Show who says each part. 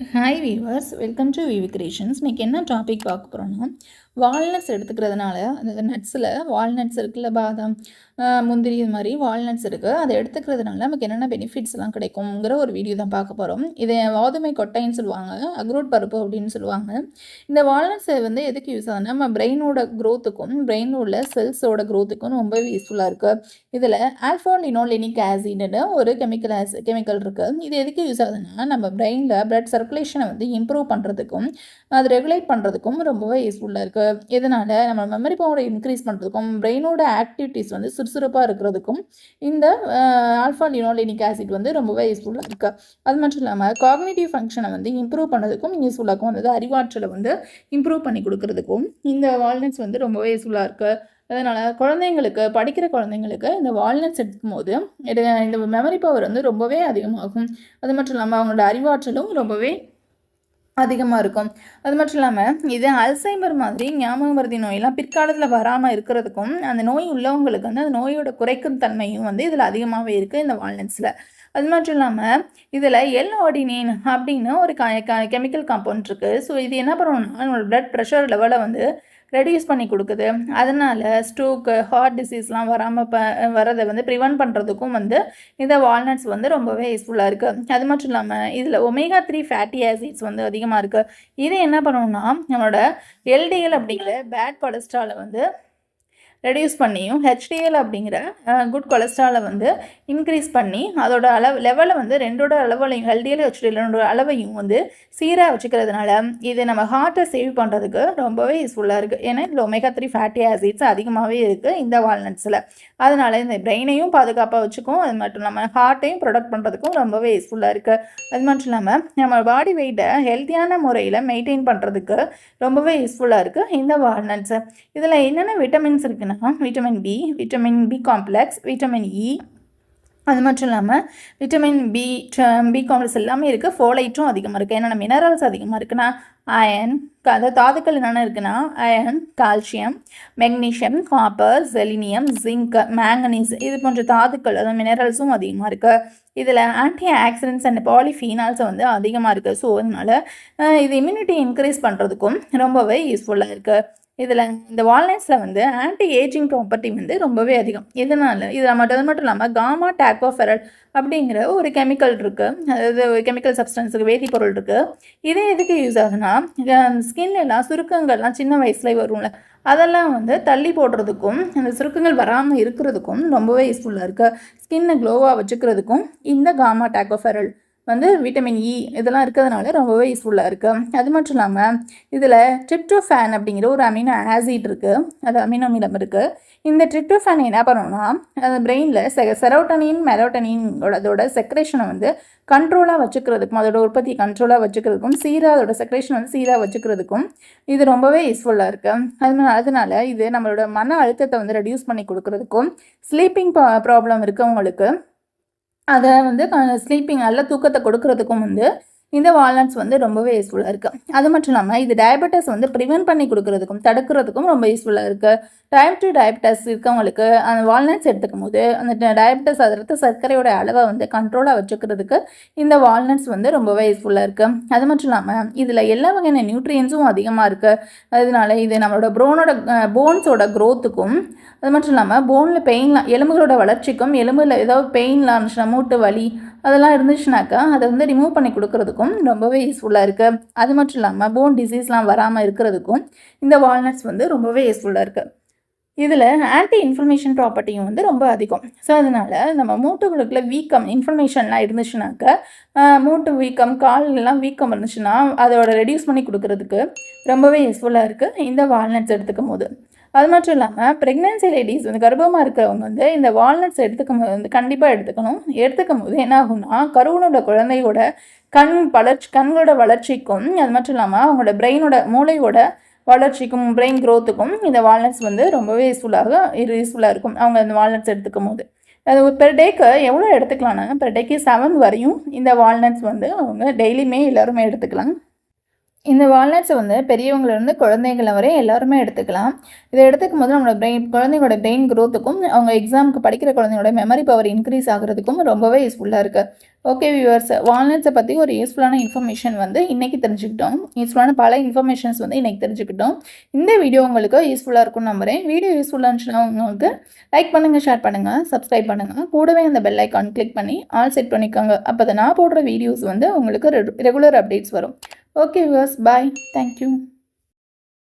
Speaker 1: Hi viewers welcome to VV creations இன்றைக்கி என்ன topic பார்க்க போகிறோன்னா வால்நட்ஸ் எடுத்துக்கிறதுனால அந்த நட்ஸில் வால்நட்ஸ் இருக்குல்ல பாதாம் முந்திரி இது மாதிரி வால்நட்ஸ் இருக்குது அதை எடுத்துக்கிறதுனால நமக்கு என்னென்ன பெனிஃபிட்ஸ்லாம் கிடைக்குங்கிற ஒரு வீடியோ தான் பார்க்க போகிறோம் இதை வாதுமை கொட்டைன்னு சொல்லுவாங்க அக்ரோட் பருப்பு அப்படின்னு சொல்லுவாங்க. இந்த வால்நட்ஸை வந்து எதுக்கு யூஸ் ஆகுதுன்னா நம்ம பிரெயினோட க்ரோத்துக்கும் பிரெயின் உள்ள செல்ஸோட க்ரோத்துக்கும் ரொம்பவே யூஸ்ஃபுல்லாக இருக்குது இதில் ஆல்ஃபாலினோலினிக் ஆசிட்னு ஒரு கெமிக்கல் ஆசி கெமிக்கல் இருக்குது இது எதுக்கு யூஸ் ஆகுதுன்னா நம்ம பிரெயினில் பிளட் சர்க்குலேஷனை வந்து இம்ப்ரூவ் பண்ணுறதுக்கும் அது ரெகுலேட் பண்ணுறதுக்கும் ரொம்பவே யூஸ்ஃபுல்லாக இருக்குது இதனால் நம்ம மெமரி பவரை இன்க்ரீஸ் பண்ணுறதுக்கும் பிரெயினோட ஆக்டிவிட்டீஸ் வந்து சுறுசுறுப்பாக இருக்கிறதுக்கும் இந்த ஆல்ஃபா லினோலினிக் ஆசிட் வந்து ரொம்பவே யூஸ்ஃபுல்லாக இருக்குது அது மட்டும் இல்லாமல் காக்னேட்டிவ் ஃபங்க்ஷனை வந்து இம்ப்ரூவ் பண்ணதுக்கும் யூஸ்ஃபுல்லாக இருக்கும். அதாவது அறிவாற்றலை வந்து இம்ப்ரூவ் பண்ணி கொடுக்கறதுக்கும் இந்த வால்நட்ஸ் வந்து ரொம்பவே யூஸ்ஃபுல்லாக இருக்குது அதனால் குழந்தைங்களுக்கு படிக்கிற குழந்தைங்களுக்கு இந்த வால்நட்ஸ் எடுக்கும் போது இது இந்த மெமரி பவர் வந்து ரொம்பவே அதிகமாகும். அது மட்டும் இல்லாமல் அவங்களோட அறிவாற்றலும் ரொம்பவே அதிகமாக இருக்கும். அது மட்டும் இல்லாமல் இது அல்சைமர் மாதிரி ஞாபகம் மருதி நோயெல்லாம் பிற்காலத்தில் வராமல் இருக்கிறதுக்கும் அந்த நோய் உள்ளவங்களுக்கு வந்து அந்த நோயோட குறைக்கும் தன்மையும் வந்து இதில் அதிகமாகவே இருக்குது இந்த வால்நட்ஸில் அது மட்டும் இல்லாமல் இதில் எல் ஆர்டினேன் அப்படின்னு ஒரு கெமிக்கல் காம்பவுண்ட் இருக்குது ஸோ இது என்ன பண்ணுவோம்னா நம்மளோட ப்ளட் ப்ரெஷர் லெவலை வந்து ரெடியூஸ் பண்ணி கொடுக்குது. அதனால் ஸ்ட்ரோக்கு ஹார்ட் டிசீஸ்லாம் வராமல் ப வரதை வந்து ப்ரிவென்ட் பண்ணுறதுக்கும் வந்து இந்த வால்நட்ஸ் வந்து ரொம்பவே யூஸ்ஃபுல்லாக இருக்குது அது மட்டும் இல்லாமல் இதில் ஒமேகா த்ரீ ஃபேட்டி ஆசிட்ஸ் வந்து அதிகமாக இருக்குது இது என்ன பண்ணணும்னா நம்மளோட எல்டிஎல் அப்படிங்கிற பேட் கொலஸ்ட்ராலை வந்து ரெடியூஸ் பண்ணியும் ஹெச்டிஎல் அப்படிங்கிற குட் கொலஸ்ட்ராலை வந்து இன்க்ரீஸ் பண்ணி அதோட அளவு லெவலை வந்து ரெண்டோட அளவுலையும் ஹெல்டியில் ஹெச்டிஎல் ரெண்டோட அளவையும் வந்து சீராக வச்சுக்கிறதுனால இது நம்ம ஹார்ட்டை சேவ் பண்ணுறதுக்கு ரொம்பவே யூஸ்ஃபுல்லாக இருக்குது ஏன்னா இதில் ஒமேகா த்ரீ ஃபேட்டி ஆசிட்ஸ் அதிகமாகவே இருக்குது இந்த வால்நட்ஸில் அதனால் இந்த பிரெயினையும் பாதுகாப்பாக வச்சுக்கும். அது மட்டும் இல்லாமல் ஹார்ட்டையும் ப்ரொடக்ட் பண்ணுறதுக்கும் ரொம்பவே யூஸ்ஃபுல்லாக இருக்குது அது மட்டும் இல்லாமல் நம்ம பாடி வெயிட்டை ஹெல்த்தியான முறையில் மெயின்டைன் பண்ணுறதுக்கு ரொம்பவே யூஸ்ஃபுல்லாக இருக்குது இந்த வால்நட்ஸு இதில் என்னென்ன விட்டமின்ஸ் இருக்குன்னா vitamin B vitamin B complex vitamin E அது மட்டும் இல்லாமல் விட்டமின் பி பி காம்ப்ளெக்ஸ் எல்லாமே இருக்குது ஃபோலைட்டும் அதிகமாக இருக்குது என்னென்ன மினரல்ஸ் அதிகமாக இருக்குன்னா அயன் அதாவது தாதுக்கள் என்னென்ன இருக்குன்னா iron calcium magnesium copper selenium zinc manganese இது போன்ற தாதுக்கள் அதாவது மினரல்ஸும் அதிகமாக இருக்குது இதில் ஆன்டி ஆக்சிடென்ட்ஸ் அண்ட் பாலிஃபீனால்ஸ் வந்து அதிகமாக இருக்குது ஸோ அதனால் இது இம்யூனிட்டி இன்க்ரீஸ் பண்ணுறதுக்கும் ரொம்பவே யூஸ்ஃபுல்லாக இருக்குது இதில் இந்த வால்நட்ஸில் வந்து ஆன்டி ஏஜிங் ப்ராப்பர்ட்டி வந்து ரொம்பவே அதிகம். இதனால் இதில் மட்டும் அது மட்டும் இல்லாமல் காமா டேக்கோஃபெரல் அப்படிங்கிற ஒரு கெமிக்கல் இருக்குது அதாவது ஒரு கெமிக்கல் சப்ஸ்டன்ஸுக்கு வேதிப்பொருள் இருக்குது இது எதுக்கு யூஸ் ஆகுதுன்னா ஸ்கின்லாம் சுருக்கங்கள்லாம் சின்ன வயசில் வரும்ல. அதெல்லாம் வந்து தள்ளி போடுறதுக்கும் அந்த சுருக்கங்கள் வராமல் இருக்கிறதுக்கும் ரொம்பவே யூஸ்ஃபுல்லாக இருக்குது ஸ்கின்னை க்ளோவாக வச்சுக்கிறதுக்கும் இந்த காமா டேக்கோஃபெரல் வந்து விட்டமின் இ e இதெல்லாம் இருக்கிறதுனால ரொம்பவே யூஸ்ஃபுல்லாக இருக்குது அது மட்டும் இல்லாமல் இதில் ட்ரிப்டோஃபேன் அப்படிங்கிற ஒரு அமினோ ஆசிட் இருக்குது அது அமினோ அமிலம் இருக்குது இந்த ட்ரிப்டோஃபேன் என்ன பண்ணணும்னா அது பிரெயினில் செ செரோட்டனின் மெரோட்டனின் அதோட செக்ரேஷனை வந்து கண்ட்ரோலாக வச்சுக்கிறதுக்கும் அதோட உற்பத்தி கண்ட்ரோலாக வச்சுக்கிறதுக்கும் சீராக அதோட செக்ரேஷன் வந்து சீராக வச்சுக்கிறதுக்கும் இது ரொம்பவே யூஸ்ஃபுல்லாக இருக்குது அது அதனால் இது நம்மளோட மன அழுத்தத்தை வந்து ரெடியூஸ் பண்ணி கொடுக்குறதுக்கும் ஸ்லீப்பிங் ப்ராப்ளம் இருக்கவங்களுக்கு அதை வந்து ஸ்லீப்பிங் நல்ல தூக்கத்தை கொடுக்கறதுக்கும் வந்து இந்த வால்நட்ஸ் வந்து ரொம்பவே யூஸ்ஃபுல்லாக இருக்குது அது மட்டும் இல்லாமல் இது டயபெட்டஸ் வந்து ப்ரிவென்ட் பண்ணி கொடுக்குறதுக்கும் தடுக்கிறதுக்கும் ரொம்ப யூஸ்ஃபுல்லாக இருக்குது டைப் டூ டயபெட்டஸ் இருக்கவங்களுக்கு அந்த வால்நட்ஸ் எடுத்துக்கும் போது அந்த டயபெட்டஸ் அது ரத்த சர்க்கரையோட அளவை வந்து கண்ட்ரோலாக வச்சுக்கிறதுக்கு இந்த வால்நட்ஸ் வந்து ரொம்பவே யூஸ்ஃபுல்லாக இருக்குது அது மட்டும் இல்லாமல் இதில் எல்லா வகையான நியூட்ரியன்ஸும் அதிகமாக இருக்குது அதனால இது நம்மளோட ப்ரோனோட போன்ஸோட க்ரோத்துக்கும் அது மட்டும் இல்லாமல் போனில் பெயின்லாம் எலும்புகளோட வளர்ச்சிக்கும் எலும்பில் ஏதாவது பெயின்லாம் இருந்துச்சுன்னா மூட்டு வலி அதெல்லாம் இருந்துச்சுனாக்கா அதை வந்து ரிமூவ் பண்ணி கொடுக்கறதுக்கும் ரொம்பவே யூஸ்ஃபுல்லாக இருக்குது அது மட்டும் இல்லாமல் போன் டிசீஸ்லாம் வராமல் இருக்கிறதுக்கும் இந்த வால்நட்ஸ் வந்து ரொம்பவே யூஸ்ஃபுல்லாக இருக்குது இதில் ஆன்டி இன்ஃபர்மேஷன் ப்ராப்பர்ட்டியும் வந்து ரொம்ப அதிகம். ஸோ அதனால் நம்ம மூட்டுகளுக்குள்ள வீக்கம் இன்ஃபர்மேஷன்லாம் இருந்துச்சுனாக்க மூட்டு வீக்கம் கால்லாம் வீக்கம் இருந்துச்சுன்னா அதோட ரெடியூஸ் பண்ணி கொடுக்கறதுக்கு ரொம்பவே யூஸ்ஃபுல்லாக இருக்குது இந்த வால்நட்ஸ் எடுத்துக்கும் போது அது மட்டும் இல்லாமல் ப்ரெக்னென்சி லேடிஸ் வந்து கர்ப்பமாக இருக்கிறவங்க வந்து இந்த வால்நட்ஸ் எடுத்துக்கும் போது வந்து கண்டிப்பாக எடுத்துக்கணும். எடுத்துக்கும் போது என்ன ஆகும்னா கருவனோட குழந்தையோட கண் வளர்ச்சி கண்களோட வளர்ச்சிக்கும் அது மட்டும் இல்லாமல் அவங்களோட பிரெயினோட மூளையோட வளர்ச்சிக்கும் பிரெயின் க்ரோத்துக்கும் இந்த வால்நட்ஸ் வந்து ரொம்பவே யூஸ்ஃபுல்லாக யூஸ்ஃபுல்லாக இருக்கும். அவங்க இந்த வால்நட்ஸ் எடுத்துக்கும் போது. அது பெர் டேக்கு எவ்வளோ எடுத்துக்கலாம்னா பெர் டேக்கு செவன் வரையும் இந்த வால்நட்ஸ் வந்து அவங்க டெய்லியுமே எல்லாருமே எடுத்துக்கலாம். இந்த வால்நட்ஸை வந்து பெரியவங்கலேருந்து குழந்தைங்கள வரை எல்லாருமே எடுத்துக்கலாம். இதை எடுத்துக்கும் போது நம்மளோட பிரெயின் குழந்தைங்களோட பிரெயின் க்ரோத்துக்கும் அவங்க எக்ஸாமுக்கு படிக்கிற குழந்தைங்களோட மெமரி பவர் இன்க்ரீஸ் ஆகிறதுக்கும் ரொம்பவே யூஸ்ஃபுல்லாக இருக்குது ஓகே வியூவர்ஸ் வால்நட்ஸை பற்றி ஒரு யூஸ்ஃபுல்லான இன்ஃபர்மேஷன் வந்து இன்றைக்கி தெரிஞ்சுக்கிட்டோம். யூஸ்ஃபுல்லான பல இன்ஃபர்மேஷன்ஸ் வந்து இன்றைக்கி தெரிஞ்சுக்கிட்டோம். இந்த வீடியோ உங்களுக்கு யூஸ்ஃபுல்லாக இருக்கும்னு நம்புகிறேன் வீடியோ யூஸ்ஃபுல்லாக இருந்துச்சுன்னா உங்களுக்கு லைக் பண்ணுங்கள் ஷேர் பண்ணுங்கள் சப்ஸ்கிரைப் பண்ணுங்கள் கூடவே அந்த பெல் ஐக்கான் கிளிக் பண்ணி ஆல் செட் பண்ணிக்கோங்க. அப்போ நான் போடுற வீடியோஸ் வந்து உங்களுக்கு ரெகுலர் அப்டேட்ஸ் வரும். Okay viewers bye thank you